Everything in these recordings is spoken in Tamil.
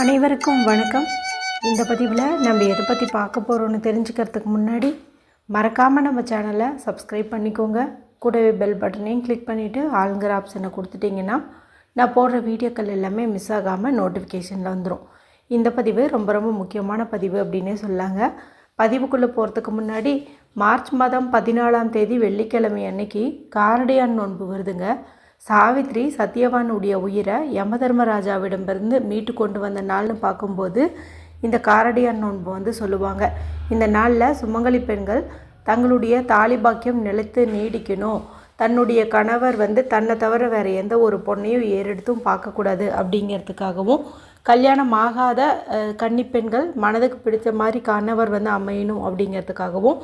அனைவருக்கும் வணக்கம். இந்த பதிவில் நம்ம எதை பற்றி பார்க்க போகிறோன்னு தெரிஞ்சுக்கிறதுக்கு முன்னாடி மறக்காமல் நம்ம சேனலை சப்ஸ்கிரைப் பண்ணிக்கோங்க. கூடவே பெல் பட்டனையும் கிளிக் பண்ணிவிட்டு ஆளுங்கிற ஆப்ஷனை கொடுத்துட்டிங்கன்னா நான் போடுற வீடியோக்கள் எல்லாமே மிஸ் ஆகாமல் நோட்டிஃபிகேஷனில் வந்துடும் இந்த பதிவு ரொம்ப ரொம்ப முக்கியமான பதிவு அப்படின்னே சொல்லாங்க. பதிவுக்குள்ளே போகிறதுக்கு முன்னாடி மார்ச் மாதம் பதினாலாம் தேதி வெள்ளிக்கிழமை அன்னைக்கு காரடியான் நோன்பு வருதுங்க. சாவித்ரி சத்யவானுடைய உயிரை யமதர்மராஜாவிடமிருந்து மீட்டு கொண்டு வந்த நாள்னு பார்க்கும்போது இந்த காரடியான் நோன்பு வந்து சொல்லுவாங்க. இந்த நாளில் சுமங்கலி பெண்கள் தங்களுடைய தாலிபாக்கியம் நிலைத்து நீடிக்கணும். தன்னுடைய கணவர் வந்து தன்னை தவிர வேறு எந்த ஒரு பொண்ணையும் ஏறெடுத்தும் பார்க்கக்கூடாது அப்படிங்கிறதுக்காகவும் கல்யாணம் ஆகாத கன்னிப்பெண்கள் மனதுக்கு பிடித்த மாதிரி கணவர் வந்து அமையணும் அப்படிங்கிறதுக்காகவும்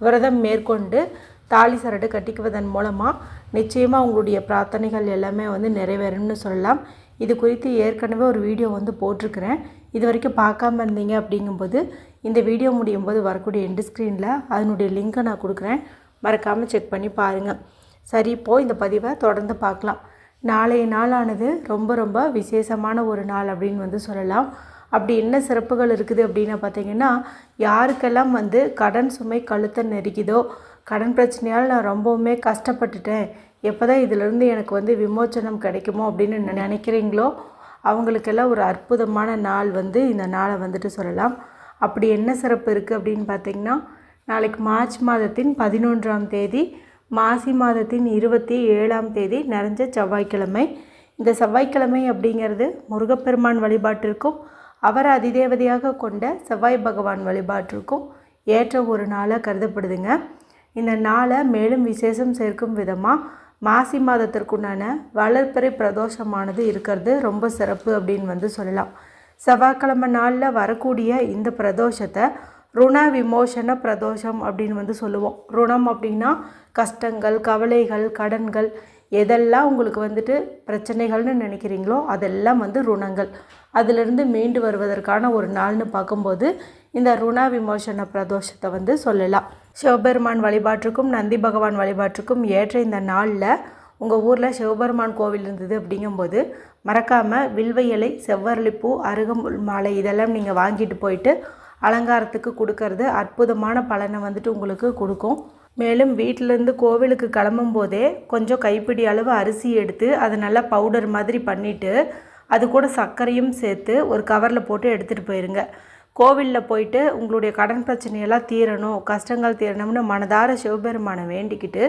விரதம் மேற்கொண்டு தாலி சரடு கட்டிக்குவதன் மூலமாக நிச்சயமாக உங்களுடைய பிரார்த்தனைகள் எல்லாமே வந்து நிறைவேறும்னு சொல்லலாம். இது குறித்து ஏற்கனவே ஒரு வீடியோ வந்து போட்டிருக்கிறேன். இது வரைக்கும் பார்க்காம இருந்தீங்க அப்படிங்கும்போது இந்த வீடியோ முடியும் போது வரக்கூடிய எண்டு ஸ்க்ரீனில் அதனுடைய லிங்க்கை நான் கொடுக்குறேன். மறக்காமல் செக் பண்ணி பாருங்கள் சரி இப்போது இந்த பதிவை தொடர்ந்து பார்க்கலாம். நாளைய நாளானது ரொம்ப ரொம்ப விசேஷமான ஒரு நாள் அப்படின்னு வந்து சொல்லலாம். அப்படி என்ன சிறப்புகள் இருக்குது அப்படின்னு பார்த்தீங்கன்னா யாருக்கெல்லாம் வந்து கடன் சுமை கழுத்தை நெருக்கிதோ கடன் பிரச்சனையால் நான் ரொம்பவுமே கஷ்டப்பட்டுட்டேன். எப்போ தான் இதிலிருந்து எனக்கு வந்து விமோச்சனம் கிடைக்குமோ அப்படின்னு நினைக்கிறீங்களோ அவங்களுக்கெல்லாம் ஒரு அற்புதமான நாள் வந்து இந்த நாளை வந்துட்டு சொல்லலாம். அப்படி என்ன சிறப்பு இருக்குது அப்படின்னு பார்த்தீங்கன்னா நாளைக்கு மார்ச் மாதத்தின் பதினொன்றாம் தேதி மாசி மாதத்தின் இருபத்தி ஏழாம் தேதி நிறைஞ்ச செவ்வாய்க்கிழமை. இந்த செவ்வாய்க்கிழமை அப்படிங்கிறது முருகப்பெருமான் வழிபாட்டிற்கும் அவர் அதிதேவதையாக கொண்ட செவ்வாய் பகவான் வழிபாட்டிற்கும் ஏற்ற ஒரு நாளாக கருதப்படுதுங்க. இந்த நாளை மேலும் விசேஷம் சேர்க்கும் விதமாக மாசி மாதத்திற்குண்டான வளர்ப்பறை பிரதோஷமானது இருக்கிறது. ரொம்ப சிறப்பு அப்படின்னு வந்து சொல்லலாம். செவ்வாய்க்கிழமை நாளில் வரக்கூடிய இந்த பிரதோஷத்தை ருண விமோசன பிரதோஷம் அப்படின்னு வந்து சொல்லுவோம். ருணம் அப்படின்னா கஷ்டங்கள் கவலைகள் கடன்கள் எதெல்லாம் உங்களுக்கு வந்துட்டு பிரச்சனைகள்னு நினைக்கிறீங்களோ அதெல்லாம் வந்து ருணங்கள். அதிலிருந்து மீண்டு வருவதற்கான ஒரு நாள்னு பார்க்கும்போது இந்த ருண விமோசன பிரதோஷத்தை வந்து சொல்லலாம். சிவபெருமான் வழிபாட்டுக்கும் நந்தி பகவான் வழிபாட்டுக்கும் ஏற்ற இந்த நாளில் உங்கள் ஊரில் சிவபெருமான் கோவில் இருந்தது அப்படிங்கும்போது மறக்காமல் வில்வ இலை செவ்வரளிப்பூ அருகம்புல் மாலை இதெல்லாம் நீங்கள் வாங்கிட்டு போயிட்டு அலங்காரத்துக்கு கொடுக்கறது அற்புதமான பலனை வந்துட்டு உங்களுக்கு கொடுக்கும். மேலும் வீட்டிலேருந்து கோவிலுக்கு கிளம்பும் போதே கொஞ்சம் கைப்பிடி அளவு அரிசி எடுத்து அதை நல்லா பவுடர் மாதிரி பண்ணிவிட்டு அது கூட சர்க்கரையும் சேர்த்து ஒரு கவரில் போட்டு எடுத்துகிட்டு போயிருங்க. கோவிலில் போயிட்டு உங்களுடைய கடன் பிரச்சனையெல்லாம் தீரணும் கஷ்டங்கள் தீரணும்னு மனதார சிவபெருமானை வேண்டிக்கிட்டு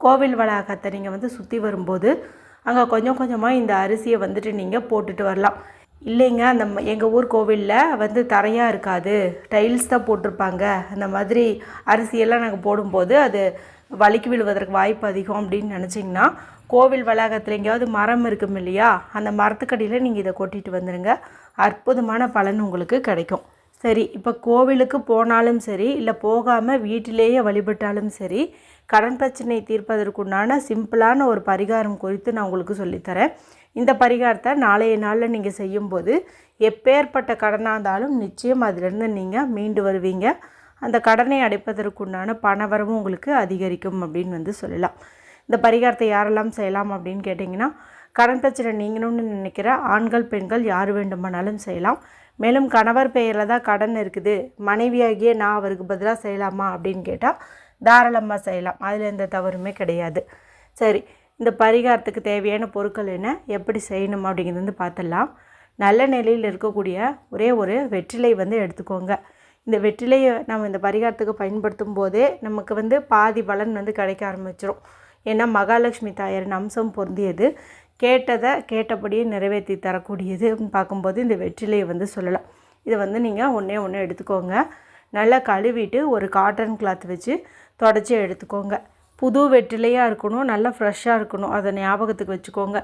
கோவில் வளாகத்தை நீங்கள் வந்து சுற்றி வரும்போது அங்கே கொஞ்சம் கொஞ்சமாக இந்த அரிசியை வந்துட்டு நீங்கள் போட்டுட்டு வரலாம். இல்லைங்க அந்த எங்கள் ஊர் கோவிலில் வந்து தரையாக இருக்காது. டைல்ஸ் தான் போட்டிருப்பாங்க. அந்த மாதிரி அரிசியெல்லாம் நாங்கள் போடும்போது அது வலிக்கு விழுவதற்கு வாய்ப்பு அதிகம் அப்படின்னு நினச்சிங்கன்னா கோவில் வளாகத்தில் எங்கேயாவது மரம் இருக்கும் இல்லையா அந்த மரத்துக்கடியில் நீங்கள் இதை கொட்டிட்டு வந்துடுங்க அற்புதமான பலன் உங்களுக்கு கிடைக்கும். சரி இப்போ கோவிலுக்கு போனாலும் சரி இல்லை போகாமல் வீட்டிலேயே வழிபட்டாலும் சரி கடன் பிரச்சனை தீர்ப்பதற்குண்டான சிம்பிளான ஒரு பரிகாரம் குறித்து நான் உங்களுக்கு சொல்லித்தரேன் இந்த பரிகாரத்தை நாளைய நாளில் நீங்கள் செய்யும்போது எப்பேற்பட்ட கடனாக இருந்தாலும் நிச்சயம் அதிலிருந்து நீங்கள் மீண்டு வருவீங்க. அந்த கடனை அடைப்பதற்குண்டான பணவரவும் உங்களுக்கு அதிகரிக்கும் அப்படின்னு வந்து சொல்லலாம். இந்த பரிகாரத்தை யாரெல்லாம் செய்யலாம் அப்படின்னு கேட்டிங்கன்னா கடன் பிரச்சனை நீங்கணும்னு நினைக்கிற ஆண்கள் பெண்கள் யார் வேண்டுமானாலும் செய்யலாம். மேலும் கணவர் பெயரில் தான் கடன் இருக்குது. மனைவியாகிய நான் அவருக்கு பதிலாக செய்யலாமா அப்படின்னு கேட்டால் தாராளமாக செய்யலாம். அதில் எந்த தவறுமே கிடையாது. சரி இந்த பரிகாரத்துக்கு தேவையான பொருட்கள் என்ன? எப்படி செய்யணும் அப்படிங்கிறது வந்து பார்த்துடலாம். நல்ல நிலையில் இருக்கக்கூடிய ஒரே ஒரு வெற்றிலை வந்து எடுத்துக்கோங்க. இந்த வெற்றிலையை நம்ம இந்த பரிகாரத்துக்கு பயன்படுத்தும் போதே நமக்கு வந்து பாதி பலன் வந்து கிடைக்க ஆரம்பிச்சிடும் ஏன்னா மகாலட்சுமி தாயாரின் அம்சம் பொருந்தியது. கேட்டதை கேட்டபடியே நிறைவேற்றி தரக்கூடியது பார்க்கும்போது இந்த வெற்றிலையை வந்து சொல்லலாம். இதை வந்து நீங்கள் ஒன்றே ஒன்று எடுத்துக்கோங்க. நல்லா கழுவிட்டு ஒரு காட்டன் கிளாத் வச்சு தொடச்சி எடுத்துக்கோங்க. புது வெற்றிலையாக இருக்கணும் நல்லா ஃப்ரெஷ்ஷாக இருக்கணும். அதை ஞாபகத்துக்கு வச்சுக்கோங்க.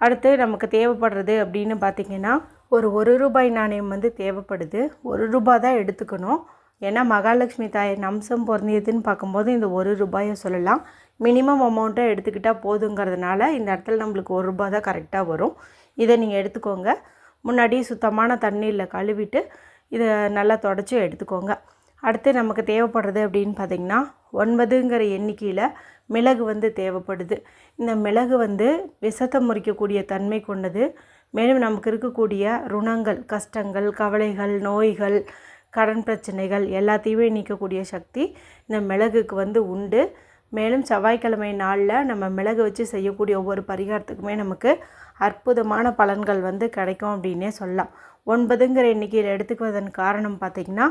அடுத்து நமக்கு தேவைப்படுறது அப்படின்னு பார்த்தீங்கன்னா ஒரு ஒரு ரூபாய் நாணயம் வந்து தேவைப்படுது. ஒரு ரூபாய் தான் எடுத்துக்கணும். ஏன்னா மகாலட்சுமி தாயை அம்சம் பொருந்தியதுன்னு பார்க்கும்போது இந்த ஒரு ரூபாயை சொல்லலாம். மினிமம் அமௌண்ட்டை எடுத்துக்கிட்டால் போதுங்கிறதுனால இந்த இடத்துல நம்மளுக்கு ஒரு ரூபாய் தான் கரெக்டாக வரும். இதை நீங்கள் எடுத்துக்கோங்க. முன்னாடி சுத்தமான தண்ணீரில் கழுவிட்டு இதை நல்லா தொடச்சி எடுத்துக்கோங்க. அடுத்து நமக்கு தேவைப்படுறது அப்படின்னு பார்த்தீங்கன்னா ஒன்பதுங்கிற எண்ணிக்கையில் மிளகு வந்து தேவைப்படுது. இந்த மிளகு வந்து விஷத்தை முறிக்கக்கூடிய தன்மை கொண்டது. மேலும் நமக்கு இருக்கக்கூடிய ருணங்கள் கஷ்டங்கள் கவலைகள் நோய்கள் கடன் பிரச்சனைகள் எல்லாத்தையுமே நீக்கக்கூடிய சக்தி இந்த மிளகுக்கு வந்து உண்டு. மேலும் செவ்வாய்க்கிழமை நாளில் நம்ம மிளகு வச்சு செய்யக்கூடிய ஒவ்வொரு பரிகாரத்துக்குமே நமக்கு அற்புதமான பலன்கள் வந்து கிடைக்கும் அப்படின்னே சொல்லலாம். ஒன்பதுங்கிற எண்ணிக்கையில் எடுத்துக்குவதன் காரணம் பார்த்திங்கன்னா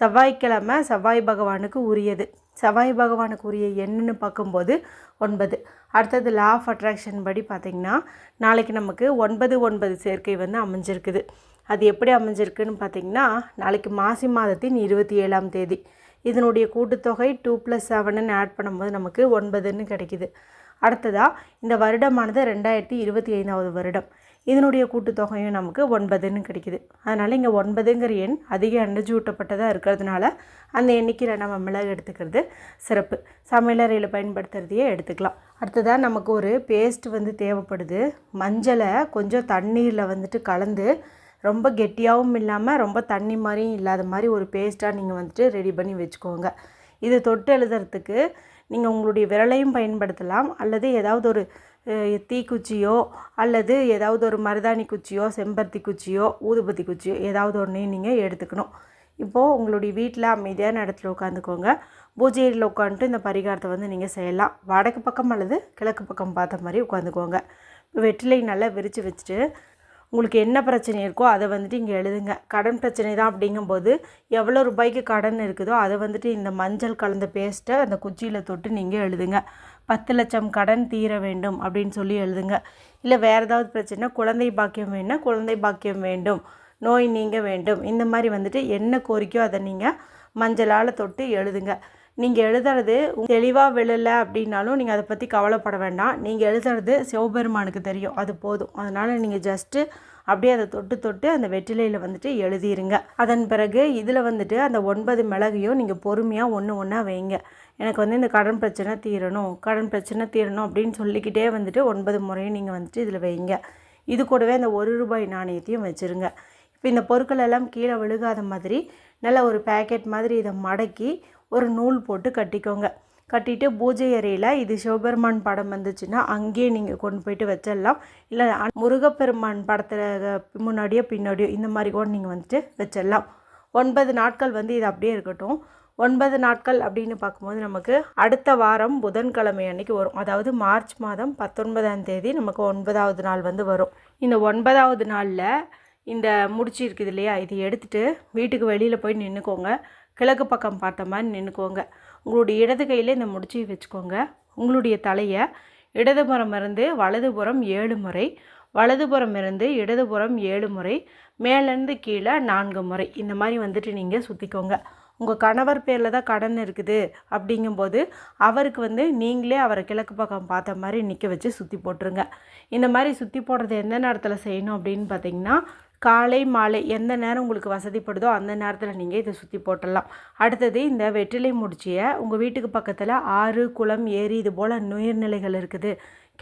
செவ்வாய்க்கிழமை செவ்வாய் பகவானுக்கு உரியது. செவ்வாய் பகவானுக்கு உரிய எண்ணுன்னு பார்க்கும்போது ஒன்பது. அடுத்தது லா ஆஃப் அட்ராக்ஷன் படி பார்த்திங்கன்னா நாளைக்கு நமக்கு ஒன்பது ஒன்பது சேர்க்கை வந்து அமைஞ்சிருக்குது. அது எப்படி அமைஞ்சிருக்குன்னு பார்த்திங்கன்னா நாளைக்கு மாசி மாதத்தின் இருபத்தி ஏழாம் தேதி. இதனுடைய கூட்டுத்தொகை டூ ப்ளஸ் செவனுன்னு ஆட் பண்ணும்போது நமக்கு ஒன்பதுன்னு கிடைக்கிது. அடுத்ததாக இந்த வருடமானது ரெண்டாயிரத்தி இருபத்தி ஐந்தாவது வருடம். இதனுடைய கூட்டுத்தொகையும் நமக்கு ஒன்பதுன்னு கிடைக்கிது. அதனால் இங்கே ஒன்பதுங்கிற எண் அதிக அண்டஜூட்டப்பட்டதாக ஊட்டப்பட்டதாக இருக்கிறதுனால அந்த எண்ணிக்கையில் நம்ம மிளகு எடுத்துக்கிறது சிறப்பு. சமையலறையில் பயன்படுத்துகிறதையே எடுத்துக்கலாம். அடுத்ததாக நமக்கு ஒரு பேஸ்ட் வந்து தேவைப்படுது. மஞ்சளை கொஞ்சம் தண்ணீரில் வந்துட்டு கலந்து ரொம்ப கெட்டியாகவும் இல்லாமல் ரொம்ப தண்ணி மாதிரியும் இல்லாத மாதிரி ஒரு பேஸ்ட்டாக நீங்கள் வந்துட்டு ரெடி பண்ணி வச்சுக்கோங்க. இது தொட்டு எழுதுறதுக்கு நீங்கள் உங்களுடைய விரலையும் பயன்படுத்தலாம். அல்லது ஏதாவது ஒரு தீக்குச்சியோ அல்லது ஏதாவது ஒரு மருதாணி குச்சியோ செம்பருத்தி குச்சியோ ஊதுபத்தி குச்சியோ ஏதாவது ஒன்றையும் நீங்கள் எடுத்துக்கணும். இப்போது உங்களுடைய வீட்டில் அமைதியான இடத்துல உட்காந்துக்கோங்க பூஜையில் உட்காந்துட்டு இந்த பரிகாரத்தை வந்து நீங்கள் செய்யலாம். வடக்கு பக்கம் அல்லது கிழக்கு பக்கம் பார்த்த மாதிரி உட்காந்துக்கோங்க வெற்றிலை நல்லா விரித்து வச்சுட்டு உங்களுக்கு என்ன பிரச்சனை இருக்கோ அதை வந்துட்டு இங்கே எழுதுங்க. கடன் பிரச்சனை தான் அப்படிங்கும்போது எவ்வளோ ரூபாய்க்கு கடன் இருக்குதோ அதை வந்துட்டு இந்த மஞ்சள் கலந்த பேஸ்ட்டை அந்த குச்சியில் தொட்டு நீங்கள் எழுதுங்க. பத்து லட்சம் கடன் தீர வேண்டும் அப்படின்னு சொல்லி எழுதுங்க. இல்லை வேறு ஏதாவது பிரச்சனை குழந்தை பாக்கியம் வேணும்னா குழந்தை பாக்கியம் வேண்டும். நோய் நீங்க வேண்டும். இந்த மாதிரி வந்துட்டு என்ன கோரிக்கையோ அதை நீங்கள் மஞ்சளால் தொட்டு எழுதுங்க. நீங்கள் எழுதுறது தெளிவாக விழலை அப்படின்னாலும் நீங்கள் அதை பற்றி கவலைப்பட வேண்டாம். நீங்கள் எழுதுறது சிவபெருமானுக்கு தெரியும். அது போதும். அதனால் நீங்கள் ஜஸ்ட்டு அப்படியே அதை தொட்டு தொட்டு அந்த வெற்றிலையில் வந்துட்டு எழுதிருங்க. அதன் பிறகு இதில் வந்துட்டு அந்த ஒன்பது மிளகையும் நீங்கள் பொறுமையாக ஒன்று ஒன்றா வைங்க. எனக்கு வந்து இந்த கடன் பிரச்சனை தீரணும் கடன் பிரச்சனை தீரணும் அப்படின்னு சொல்லிக்கிட்டே வந்துட்டு ஒன்பது முறையும் நீங்கள் வந்துட்டு இதில் வைங்க. இது கூடவே அந்த ஒரு ரூபாய் நாணயத்தையும் வச்சுருங்க. இப்போ இந்த பொருட்கள் எல்லாம் கீழே விழுகாத மாதிரி நல்ல ஒரு பேக்கெட் மாதிரி இதை மடக்கி ஒரு நூல் போட்டு கட்டிக்கோங்க. கட்டிட்டு பூஜை அறையில் இது சிவபெருமான் படம் வந்துச்சுன்னா அங்கேயே நீங்கள் கொண்டு போயிட்டு வச்சிடலாம். இல்லை முருகப்பெருமான் படத்தில் முன்னாடியோ பின்னாடியோ இந்த மாதிரி கூட நீங்கள் வந்துட்டு வச்சிடலாம். ஒன்பது நாட்கள் வந்து இது அப்படியே இருக்கட்டும். ஒன்பது நாட்கள் அப்படின்னு பார்க்கும்போது நமக்கு அடுத்த வாரம் புதன்கிழமை அன்னைக்கு வரும். அதாவது மார்ச் மாதம் பத்தொன்பதாம் தேதி நமக்கு ஒன்பதாவது நாள் வந்து வரும். இந்த ஒன்பதாவது நாளில் இந்த முடிச்சு இருக்குது இல்லையா இது எடுத்துகிட்டு வீட்டுக்கு வெளியில் போய் நின்றுக்கோங்க கிழக்கு பக்கம் பார்த்த மாதிரி நின்றுக்கோங்க உங்களுடைய இடது கையில் இந்த முடிச்சு வச்சுக்கோங்க. உங்களுடைய தலையை இடதுபுறம் இருந்து வலதுபுறம் ஏழு முறை வலதுபுறம் இருந்து இடதுபுறம் ஏழு முறை மேலேருந்து கீழே நான்கு முறை. இந்த மாதிரி வந்துட்டு நீங்கள் சுற்றிக்கோங்க உங்கள் கணவர் பேரில் தான் கடன் இருக்குது அப்படிங்கும்போது அவருக்கு வந்து நீங்களே அவரை கிழக்கு பக்கம் பார்த்த மாதிரி நிற்க வச்சு சுற்றி போட்டுருங்க. இந்த மாதிரி சுற்றி போடுறது எந்த நேரத்தில் செய்யணும் அப்படின்னு பார்த்தீங்கன்னா காலை மாலை எந்த நேரம் உங்களுக்கு வசதிப்படுதோ அந்த நேரத்தில் நீங்கள் இதை சுற்றி போட்டுடலாம். அடுத்தது இந்த வெற்றிலை முடிச்சியை உங்கள் வீட்டுக்கு பக்கத்தில் ஆறு குளம் ஏரி இது போல் நீர்நிலைகள் இருக்குது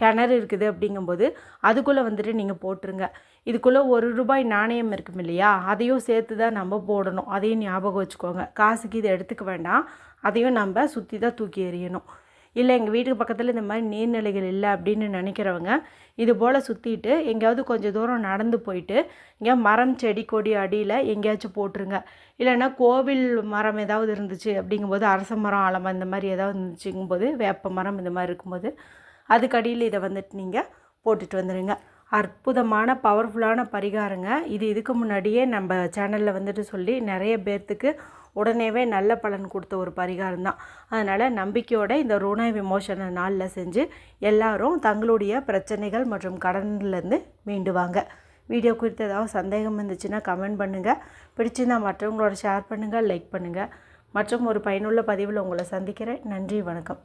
கிணறு இருக்குது அப்படிங்கும்போது அதுக்குள்ளே வந்துட்டு நீங்கள் போட்டுருங்க. இதுக்குள்ளே ஒரு ரூபாய் நாணயம் இருக்கும் இல்லையா? அதையும் சேர்த்து தான் நம்ம போடணும். அதையும் ஞாபகம் வச்சுக்கோங்க. காசுக்கு இதை எடுத்துக்க வேண்டாம். அதையும் நம்ம சுற்றி தான் தூக்கி எறியணும். இல்லை எங்கள் வீட்டுக்கு பக்கத்தில் இந்த மாதிரி நீர்நிலைகள் இல்லை அப்படின்னு நினைக்கிறவங்க இது போல் சுற்றிட்டு எங்கேயாவது கொஞ்சம் தூரம் நடந்து போயிட்டு இங்கே மரம் செடி கொடி அடியில் எங்கேயாச்சும் போட்டுருங்க. இல்லைன்னா கோவில் மரம் ஏதாவது இருந்துச்சு அப்படிங்கும்போது அரச மரம் ஆலமரம் இந்த மாதிரி ஏதாவது இருந்துச்சுங்கும்போது வேப்ப மரம் இந்த மாதிரி இருக்கும்போது அதுக்கு அடியில் இதை வந்துட்டு நீங்கள் போட்டுட்டு வந்துடுங்க அற்புதமான பவர்ஃபுல்லான பரிகாரங்க. இது இதுக்கு முன்னாடியே நம்ம சேனலில் வந்துட்டு சொல்லி நிறைய பேர்த்துக்கு உடனேவே நல்ல பலன் கொடுத்த ஒரு பரிகாரம் தான். அதனால் நம்பிக்கையோட இந்த ருண விமோசன நாளில் செஞ்சு எல்லாரும் தங்களுடைய பிரச்சனைகள் மற்றும் கடன்லேருந்து மீண்டுவாங்க வீடியோ குறித்து ஏதாவது சந்தேகம் இருந்துச்சுன்னா கமெண்ட் பண்ணுங்கள் பிடிச்சிருந்தால் மற்றவங்களோட ஷேர் பண்ணுங்கள் லைக் பண்ணுங்கள் மற்றும் ஒரு பயனுள்ள பதிவில் உங்களை சந்திக்கிறேன். நன்றி வணக்கம்.